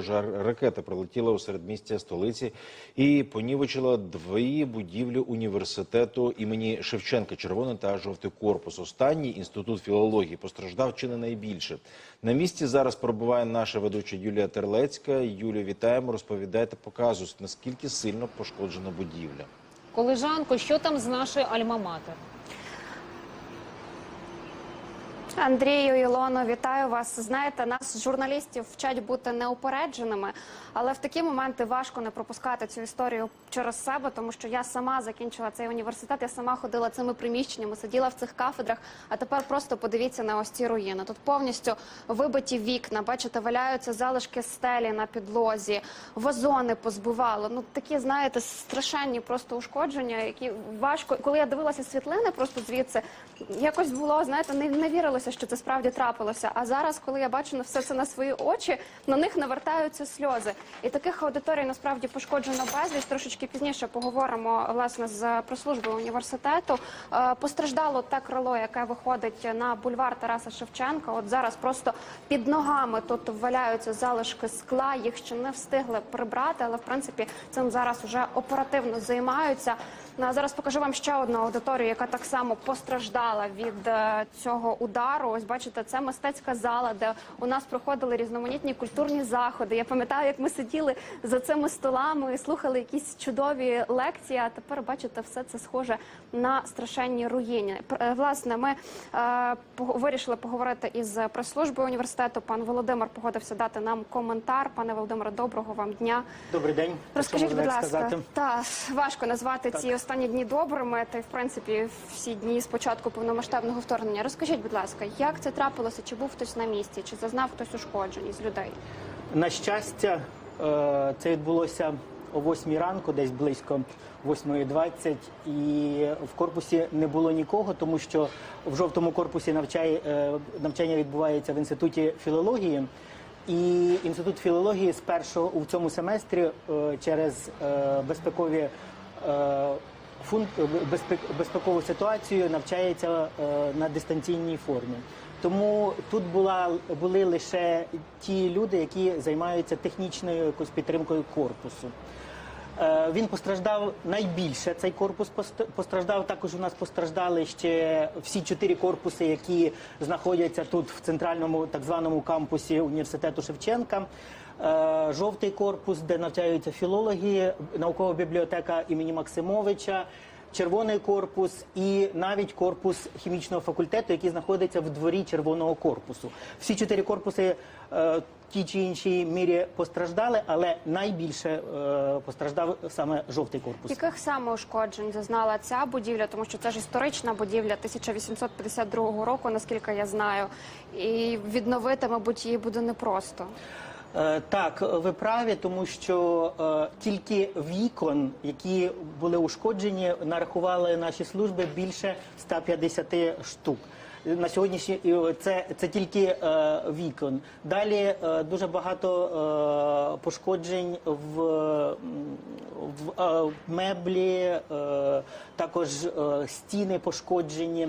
ворожа ракета прилетіла у середмістя столиці і понівечила дві будівлі університету імені Шевченка, червоний та жовтий корпус. Останній інститут філології постраждав чи не найбільше. На місці зараз перебуває наша ведуча Юлія Терлецька. Юлію, вітаємо. Розповідайте, показуйте, наскільки сильно пошкоджена будівля. Колежанко, що там з нашої альма-матер? Андрію Ілоно, вітаю вас. Знаєте, нас журналістів вчать бути неупередженими, але в такі моменти важко не пропускати цю історію через себе, тому що я сама закінчила цей університет. Я сама ходила цими приміщеннями, сиділа в цих кафедрах. А тепер просто подивіться на ось ці руїни. Тут повністю вибиті вікна. Бачите, валяються залишки стелі на підлозі, вазони позбивало. Ну такі, знаєте, страшенні просто ушкодження, які важко. Коли я дивилася світлини, просто звідси якось було, знаєте, не, не вірилося, що це справді трапилося. А зараз, коли я бачу на все це на свої очі, на них навертаються сльози. І таких аудиторій насправді пошкоджено безліч. Трошечки пізніше поговоримо власне з прес-службою університету. Е, Постраждало те крило, яке виходить на бульвар Тараса Шевченка. От зараз просто під ногами тут валяються залишки скла. Їх ще не встигли прибрати, але в принципі цим зараз уже оперативно займаються. Ну, а зараз покажу вам ще одну аудиторію, яка так само постраждала від е, цього удару. Ось бачите, це мистецька зала, де у нас проходили різноманітні культурні заходи. Я пам'ятаю, як ми сиділи за цими столами і слухали якісь чудові лекції. А тепер бачите, все це схоже на страшенні руїни. Пр- е, Власне, ми е, пог- вирішили поговорити із прес-службою університету. Пан Володимир погодився дати нам коментар. Пане Володимире, доброго вам дня. Добрий день. Розкажіть, Що будь ласка, сказати? та важко назвати ці останні дні добрими, та й в принципі всі дні з початку повномасштабного вторгнення. Розкажіть, будь ласка, як це трапилося? Чи був хтось на місці, чи зазнав хтось ушкоджень із людей? На щастя, е, це відбулося о 8 ранку, десь близько 8.20, і в корпусі не було нікого, тому що в жовтому корпусі навчає, е, навчання відбувається в інституті філології. І інститут філології спершу у цьому семестрі е, через безпекові безпекову ситуацію навчається е, на дистанційній формі. Тому тут була були лише ті люди, які займаються технічною якось підтримкою корпусу. Е, Він постраждав найбільше. Цей корпус пост- постраждав. Також у нас постраждали ще всі чотири корпуси, які знаходяться тут в центральному так званому кампусі університету Шевченка. Е, Жовтий корпус, де навчаються філологи, наукова бібліотека імені Максимовича. Червоний корпус і навіть корпус хімічного факультету, який знаходиться в дворі червоного корпусу. Всі чотири корпуси е, в чи іншій мірі постраждали, але найбільше е, постраждав саме жовтий корпус. Яких саме ушкоджень зазнала ця будівля? Тому що це ж історична будівля 1852 року, наскільки я знаю, і відновити, мабуть, її буде непросто. Е, Так, ви праві, тому що е, тільки вікон, які були ушкоджені, нарахували наші служби більше 150 штук. На сьогоднішній це, це тільки е, вікон. Далі е, дуже багато е, пошкоджень в, в е, меблі, е, також е, стіни пошкоджені.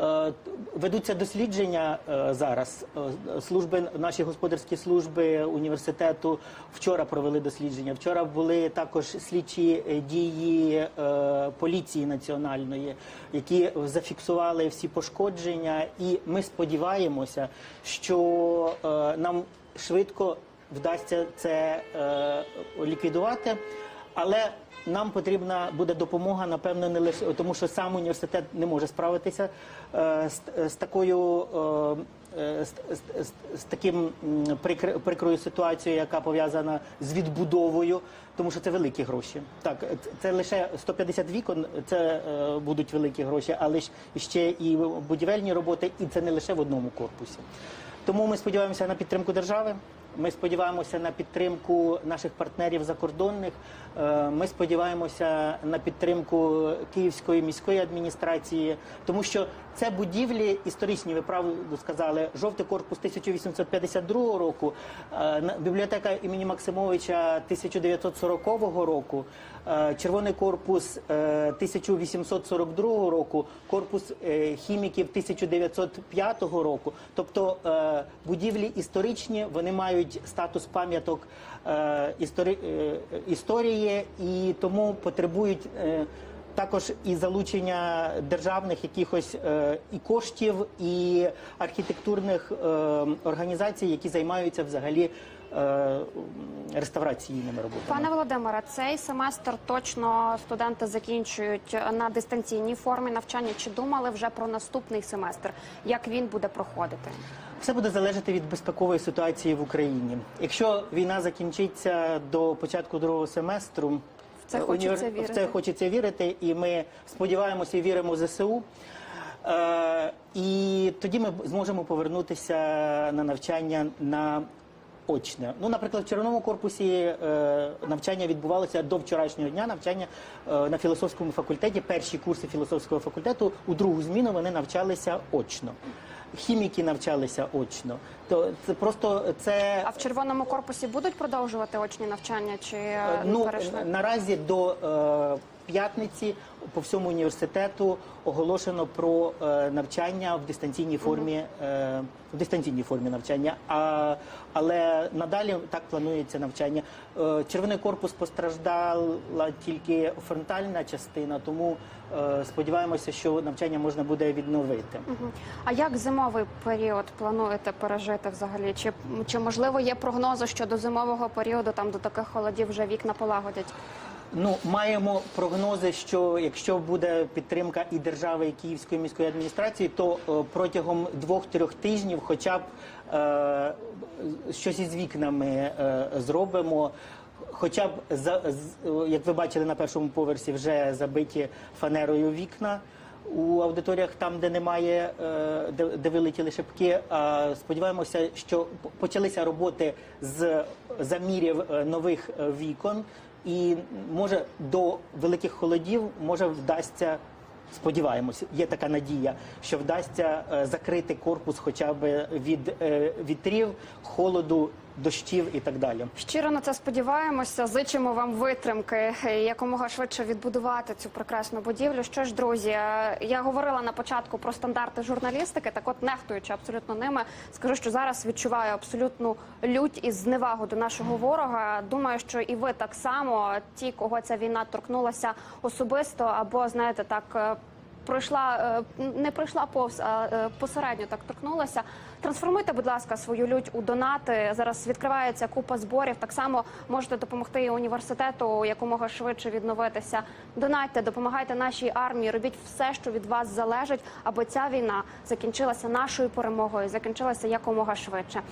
Е, Ведуться дослідження е, зараз. Е, Служби наші господарські служби університету вчора провели дослідження. Вчора були також слідчі дії поліції національної, які зафіксували всі пошкодження. І ми сподіваємося, що нам швидко вдасться це ліквідувати. Але нам потрібна буде допомога, напевно, не лише тому, що сам університет не може справитися е, з, з такою. е, е, З, з, з- таким прикр- прикрою ситуацією, яка пов'язана з відбудовою, тому що це великі гроші. Так, це лише 150 вікон, це е, будуть великі гроші, але ж ще і будівельні роботи, і це не лише в одному корпусі. Тому ми сподіваємося на підтримку держави. Ми сподіваємося на підтримку наших партнерів закордонних. Е, Ми сподіваємося на підтримку Київської міської адміністрації, тому що Це будівлі історичні, ви правду сказали. Жовтий корпус 1852 року, е, бібліотека імені Максимовича 1940 року, е, червоний корпус е, 1842 року, корпус хіміків 1905 року. Тобто будівлі історичні, вони мають статус пам'яток е, е, історії і тому потребують. Також і залучення державних якихось е, і коштів, і архітектурних е, організацій, які займаються взагалі е, реставраційними роботами. Пане Володимире, цей семестр точно студенти закінчують на дистанційній формі навчання. Чи думали вже про наступний семестр? Як він буде проходити? Все буде залежати від безпекової ситуації в Україні. Якщо війна закінчиться до початку другого семестру, це е, хочеться вірити. В це хочеться вірити, і ми сподіваємося і віримо в ЗСУ. Е, і тоді ми зможемо повернутися на навчання на очне. Ну, наприклад, в червоному корпусі е, навчання відбувалося до вчорашнього дня. Навчання е, на філософському факультеті. Перші курси філософського факультету у другу зміну вони навчалися очно. Хіміки навчалися очно. То це просто це А в червоному корпусі будуть продовжувати очні навчання? Чи е, ну перейшли? наразі до е, п'ятниці по всьому університету оголошено про е, навчання в дистанційній формі, е, в дистанційній формі навчання. А, але надалі так планується навчання. Е, червоний корпус постраждала тільки фронтальна частина, тому сподіваємося, що навчання можна буде відновити. А як зимовий період плануєте пережити взагалі? Чи, чи можливо є прогнози, що до зимового періоду там до таких холодів вже вікна полагодять? Ну, маємо прогнози, що якщо буде підтримка і держави, і Київської міської адміністрації, то е, протягом двох-трьох тижнів, хоча б е, щось із вікнами е, зробимо. Хоча б за з- е, як ви бачили на першому поверсі, вже забиті фанерою вікна у аудиторіях, там де немає, е, де, де вилетіли шибки. А сподіваємося, що почалися роботи з замірів е, нових е, вікон, і може до великих холодів може вдасться. Сподіваємося, є така надія, що вдасться е, закрити корпус хоча б від е, вітрів, холоду, дощів і так далі. Щиро на це сподіваємося. Зичимо вам витримки е, якомога швидше відбудувати цю прекрасну будівлю. Що ж, друзі, е, я говорила на початку про стандарти журналістики. Так, от нехтуючи абсолютно ними, скажу, що зараз відчуваю абсолютну лють і зневагу до нашого ворога. Думаю, що і ви так само, ті, кого ця війна торкнулася особисто, або знаєте, так. Пройшла е, не пройшла повз, а е, посередньо так торкнулася. Трансформуйте, будь ласка, свою лють у донати. Зараз відкривається купа зборів. Так само можете допомогти університету якомога швидше відновитися. Донатьте, допомагайте нашій армії. Робіть все, що від вас залежить, аби ця війна закінчилася нашою перемогою, закінчилася якомога швидше.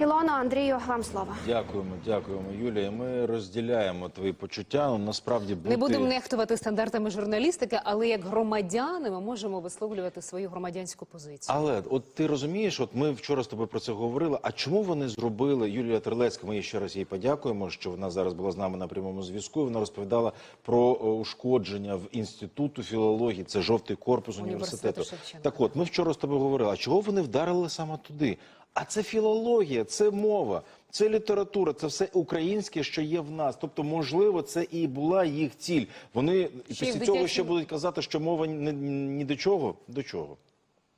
Ілона, Андрію, вам слово. Дякуємо, дякуємо, Юлія. Ми розділяємо твої почуття. Ну, насправді бути... Не будемо нехтувати стандартами журналістики, але як громадяни ми можемо висловлювати свою громадянську позицію. Але от ти розумієш, от ми вчора з тобою про це говорили. А чому вони зробили Юлія Терлецька? Ми їй ще раз їй подякуємо, що вона зараз була з нами на прямому зв'язку. Вона розповідала про е, ушкодження в інституту філології. Це жовтий корпус Університету університету. Так, от ми вчора з тобою говорили. А чого вони вдарили саме туди? А це філологія, це мова, це література, це все українське, що є в нас. Тобто, можливо, це і була їх ціль. Вони після цього ще будуть казати, що мова ні, ні до чого. До чого?